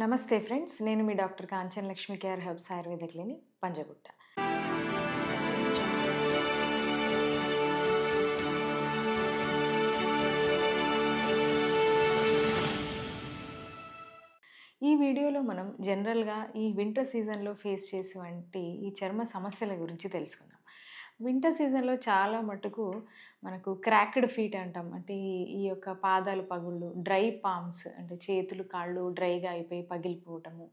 నమస్తే ఫ్రెండ్స్ నేను మీ doctor Kanchan Lakshmi care herbs Ayurveda clinic Panjagutta. ఈ వీడియోలో మనం జనరల్గా ఈ వింటర్ సీజన్లో ఫేస్ చేసేవంటి ఈ చర్మ సమస్యల గురించి తెలుసుకుందాం. వింటర్ సీజన్లో చాలా మటుకు మనకు క్రాక్డ్ ఫీట్ అంటాం. అంటే ఈ- యొక్క పాదాలు పగుళ్ళు డ్రై పామ్స్ అంటే చేతులు కాళ్ళు డ్రైగా అయిపోయి పగిలిపోవటము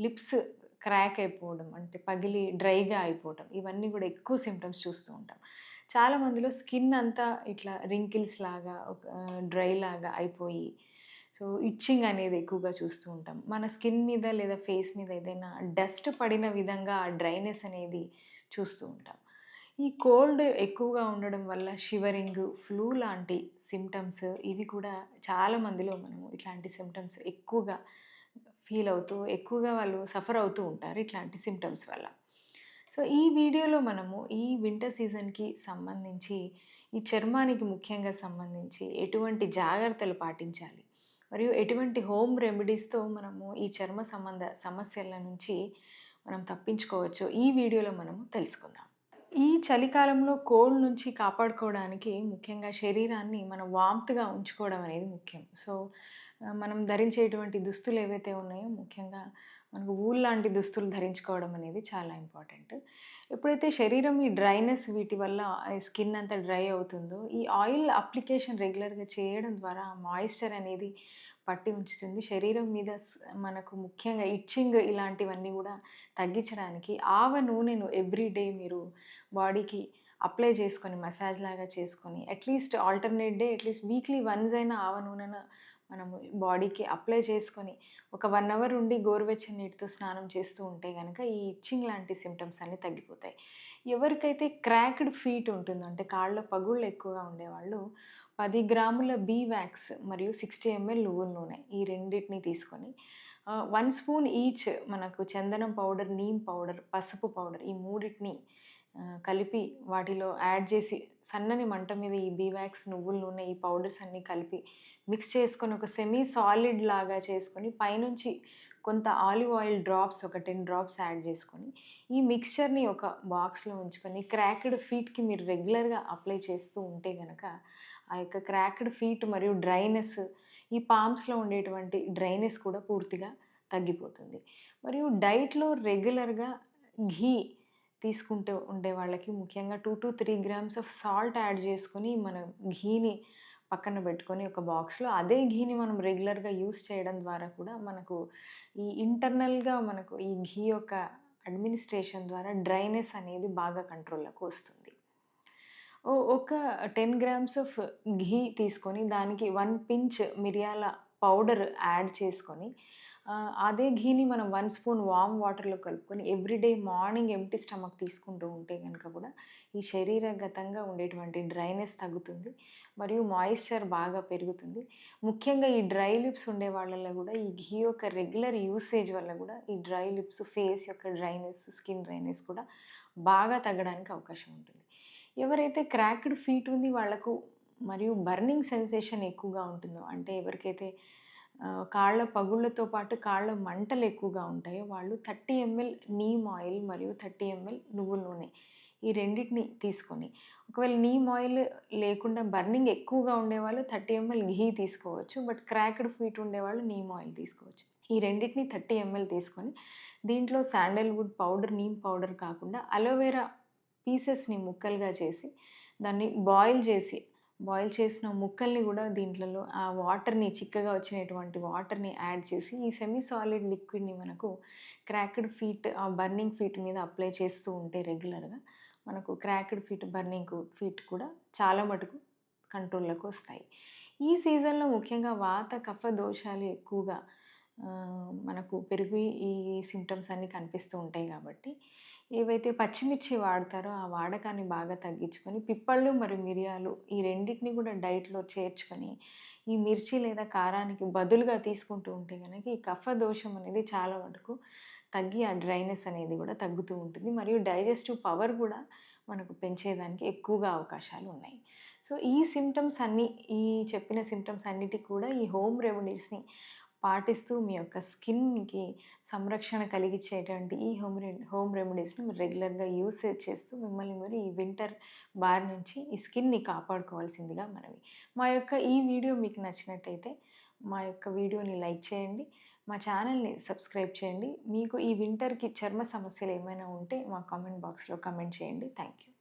లిప్స్ క్రాక్ అయిపోవడం అంటే పగిలి డ్రైగా అయిపోవటం ఇవన్నీ కూడా ఎక్కువ సిమ్టమ్స్ చూస్తూ ఉంటాం. చాలా మందిలో స్కిన్ అంతా ఇట్లా రింకిల్స్ లాగా ఒక డ్రై లాగా అయిపోయి సో ఇచ్చింగ్ అనేది ఎక్కువగా చూస్తూ ఉంటాం. మన స్కిన్ మీద లేదా ఫేస్ మీద ఏదైనా డస్ట్ పడిన విధంగా ఆ డ్రైనెస్ అనేది చూస్తూ ఉంటాం. ఈ కోల్డ్ ఎక్కువగా ఉండడం వల్ల షివరింగ్ ఫ్లూ లాంటి సిమ్టమ్స్ ఇవి కూడా చాలా మందిలో మనము ఇట్లాంటి సిమ్టమ్స్ ఎక్కువగా ఫీల్ అవుతూ ఎక్కువగా వాళ్ళు సఫర్ అవుతూ ఉంటారు ఇట్లాంటి సిమ్టమ్స్ వల్ల. సో ఈ వీడియోలో మనము ఈ వింటర్ సీజన్కి సంబంధించి ఈ చర్మానికి ముఖ్యంగా సంబంధించి ఎటువంటి జాగ్రత్తలు పాటించాలి? మరియు ఎటువంటి హోమ్ రెమెడీస్తో మనము ఈ చర్మ సంబంధ సమస్యల నుంచి మనం తప్పించుకోవచ్చో ఈ వీడియోలో మనము తెలుసుకుందాం. ఈ చలికాలంలో కోల్డ్ నుంచి కాపాడుకోవడానికి ముఖ్యంగా శరీరాన్ని మనం వామ్త్గా ఉంచుకోవడం అనేది ముఖ్యం. సో మనం ధరించేటువంటి దుస్తులు ఏవైతే ఉన్నాయో ముఖ్యంగా మనకు వూల్ లాంటి దుస్తులు ధరించుకోవడం అనేది చాలా ఇంపార్టెంట్. ఎప్పుడైతే శరీరం ఈ డ్రైనెస్ వీటి వల్ల స్కిన్ అంతా డ్రై అవుతుందో ఈ ఆయిల్ అప్లికేషన్ రెగ్యులర్గా చేయడం ద్వారా మాయిశ్చర్ అనేది పట్టి ఉంచుతుంది. శరీరం మీద మనకు ముఖ్యంగా ఇచ్చింగ్ ఇలాంటివన్నీ కూడా తగ్గించడానికి ఆవ నూనెను ఎవ్రీ డే మీరు బాడీకి అప్లై చేసుకొని మసాజ్ లాగా చేసుకొని at least alternate day at least weekly once అయినా ఆవ నూనెను మనము బాడీకి అప్లై చేసుకొని ఒక వన్ అవర్ ఉండి గోరువెచ్చని నీటితో స్నానం చేస్తూ ఉంటే కనుక ఈ ఇచ్చింగ్ లాంటి సిమ్టమ్స్ అన్నీ తగ్గిపోతాయి. ఎవరికైతే క్రాక్డ్ ఫీట్ ఉంటుందో అంటే కాళ్ళ పగుళ్ళు ఎక్కువగా ఉండేవాళ్ళు పది గ్రాముల బీ వ్యాక్స్ మరియు సిక్స్టీ ఎంఎల్ నువ్వుల నూనె ఈ రెండింటిని తీసుకొని వన్ స్పూన్ ఈచ్ మనకు చందనం పౌడర్ నీమ్ పౌడర్ పసుపు పౌడర్ ఈ మూడింటిని కలిపి వాటిలో యాడ్ చేసి సన్నని మంట మీద ఈ బీవాక్స్ నువ్వుల నూనె ఈ పౌడర్స్ అన్నీ కలిపి మిక్స్ చేసుకొని ఒక సెమీ సాలిడ్ లాగా చేసుకొని పైనుంచి కొంత ఆలివ్ ఆయిల్ డ్రాప్స్ ఒక టెన్ డ్రాప్స్ యాడ్ చేసుకొని ఈ మిక్స్చర్ని ఒక బాక్స్లో ఉంచుకొని క్రాక్డ్ ఫీట్కి మీరు రెగ్యులర్గా అప్లై చేస్తూ ఉంటే కనుక ఆ యొక్క క్రాక్డ్ ఫీట్ మరియు డ్రైనెస్ ఈ పామ్స్లో ఉండేటువంటి డ్రైనెస్ కూడా పూర్తిగా తగ్గిపోతుంది. మరియు డైట్లో రెగ్యులర్గా ఘీ తీసుకుంటూ ఉండే వాళ్ళకి ముఖ్యంగా two to three grams of salt add చేసుకొని మన ఘీని పక్కన పెట్టుకొని ఒక బాక్స్లో అదే ఘీని మనం రెగ్యులర్గా యూస్ చేయడం ద్వారా కూడా మనకు ఈ ఇంటర్నల్గా మనకు ఈ ఘీ యొక్క అడ్మినిస్ట్రేషన్ ద్వారా డ్రైనెస్ అనేది బాగా కంట్రోల్లోకి వస్తుంది. ఒక టెన్ గ్రామ్స్ ఆఫ్ ఘీ తీసుకొని దానికి వన్ పించ్ మిరియాల పౌడర్ యాడ్ చేసుకొని అదే ఘీని మనం వన్ స్పూన్ వామ్ వాటర్లో కలుపుకొని ఎవ్రీడే మార్నింగ్ ఎంటీ స్టమక్ తీసుకుంటూ ఉంటే కనుక కూడా ఈ శరీరగతంగా ఉండేటువంటి డ్రైనెస్ తగ్గుతుంది మరియు మాయిశ్చర్ బాగా పెరుగుతుంది. ముఖ్యంగా ఈ డ్రై లిప్స్ ఉండే వాళ్ళల్లో కూడా ఈ ఘీ యొక్క రెగ్యులర్ యూసేజ్ వల్ల కూడా ఈ డ్రై లిప్స్ ఫేస్ యొక్క డ్రైనెస్ స్కిన్ డ్రైనెస్ కూడా బాగా తగ్గడానికి అవకాశం ఉంటుంది. ఎవరైతే క్రాక్డ్ ఫీట్ ఉంది వాళ్ళకు మరియు బర్నింగ్ సెన్సేషన్ ఎక్కువగా ఉంటుందో అంటే ఎవరికైతే కాళ్ళ పగుళ్ళతో పాటు కాళ్ళ మంటలు ఎక్కువగా ఉంటాయో. వాళ్ళు థర్టీ ఎంఎల్ నీమ్ ఆయిల్ మరియు థర్టీ ఎంఎల్ నువ్వుల నూనె ఈ రెండింటిని తీసుకొని ఒకవేళ నీమ్ ఆయిల్ లేకుండా బర్నింగ్ ఎక్కువగా ఉండేవాళ్ళు థర్టీ ఎంఎల్ ఘీ తీసుకోవచ్చు. బట్ క్రాక్డ్ ఫీట్ ఉండేవాళ్ళు నీమ్ ఆయిల్ తీసుకోవచ్చు. ఈ రెండింటిని థర్టీ ఎంఎల్ తీసుకొని దీంట్లో శాండల్వుడ్ పౌడర్ నీమ్ పౌడర్ కాకుండా అలోవెరా పీసెస్ని ముక్కలుగా చేసి దాన్ని బాయిల్ చేసి బాయిల్ చేసిన ముక్కల్ని కూడా దీంట్లో ఆ వాటర్ని చిక్కగా వచ్చినటువంటి వాటర్ని యాడ్ చేసి ఈ సెమీ సాలిడ్ లిక్విడ్ని మనకు క్రాక్డ్ ఫీట్ ఆ బర్నింగ్ ఫీట్ మీద అప్లై చేస్తూ ఉంటే రెగ్యులర్గా మనకు క్రాక్డ్ ఫీట్ బర్నింగ్ ఫీట్ కూడా చాలా మటుకు కంట్రోల్లోకి వస్తాయి. ఈ సీజన్లో ముఖ్యంగా వాత కఫ దోషాలు ఎక్కువగా మనకు పెరిగి ఈ సిమ్టమ్స్ అన్నీ కనిపిస్తూ ఉంటాయి కాబట్టి ఏవైతే పచ్చిమిర్చి వాడతారో ఆ వాడకాన్ని బాగా తగ్గించుకొని పిప్పళ్ళు మరియు మిరియాలు ఈ రెండింటిని కూడా డైట్లో చేర్చుకొని ఈ మిర్చి లేదా కారానికి బదులుగా తీసుకుంటూ ఉంటే కనుక ఈ కఫ దోషం అనేది చాలా వరకు తగ్గి ఆ డ్రైనెస్ అనేది కూడా తగ్గుతూ ఉంటుంది. మరియు డైజెస్టివ్ పవర్ కూడా మనకు పెంచేదానికి ఎక్కువగా అవకాశాలు ఉన్నాయి. సో ఈ సిమ్టమ్స్ అన్నీ ఈ చెప్పిన సిమ్టమ్స్ అన్నిటికి కూడా ఈ హోమ్ రెమెడీస్ని పాటిస్తూ మీ యొక్క స్కిన్‌కి సంరక్షణ కలిగించేటువంటి ఈ హోమ్ రె హోమ్ రెమెడీస్‌ని మీరు రెగ్యులర్‌గా యూసేజ్ చేస్తూ మిమ్మల్ని మీరు ఈ వింటర్ బార్ నుంచి ఈ స్కిన్‌ని కాపాడుకోవాల్సిందిగా మనవి. మా యొక్క ఈ వీడియో మీకు నచ్చినట్టయితే మా యొక్క వీడియోని లైక్ చేయండి. మా ఛానల్‌ని సబ్స్క్రైబ్ చేయండి. మీకు ఈ వింటర్‌కి చర్మ సమస్యలు ఏమైనా ఉంటే మా కామెంట్ బాక్స్‌లో కామెంట్ చేయండి. Thank you.